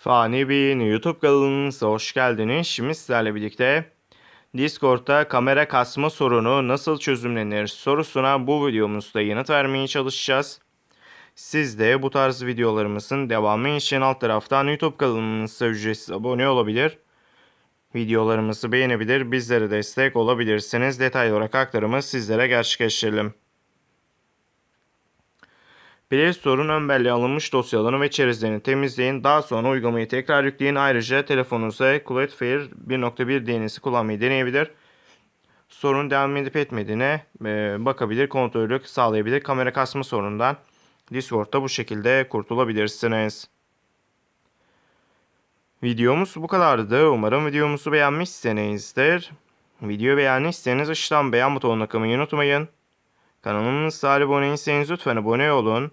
Fani Bey'in YouTube kanalınıza hoş geldiniz. Şimdi sizlerle birlikte Discord'da kamera kasma sorunu nasıl çözümlenir sorusuna bu videomuzda yanıt vermeye çalışacağız. Siz de bu tarz videolarımızın devamı için alt taraftan YouTube kanalımıza ücretsiz abone olabilir. Videolarımızı beğenebilir, bizlere destek olabilirsiniz. Detaylı olarak aktarımı sizlere gerçekleştirelim. Play Store'un ön belleğe alınmış dosyalarını ve çerezlerini temizleyin. Daha sonra uygulamayı tekrar yükleyin. Ayrıca telefonunuza Cloudflare 1.1 DNS'i kullanmayı deneyebilir. Sorun devam edip etmediğine e, bakabilir, kontrolü sağlayabilir. Kamera kasma sorunundan Discord'da bu şekilde kurtulabilirsiniz. Videomuz bu kadardı. Umarım videomuzu beğenmişsinizdir. Videoyu beğendiyseniz aşağıdan beğen butonuna kılmayı unutmayın. Kanalımıza abone değilseniz lütfen abone olun.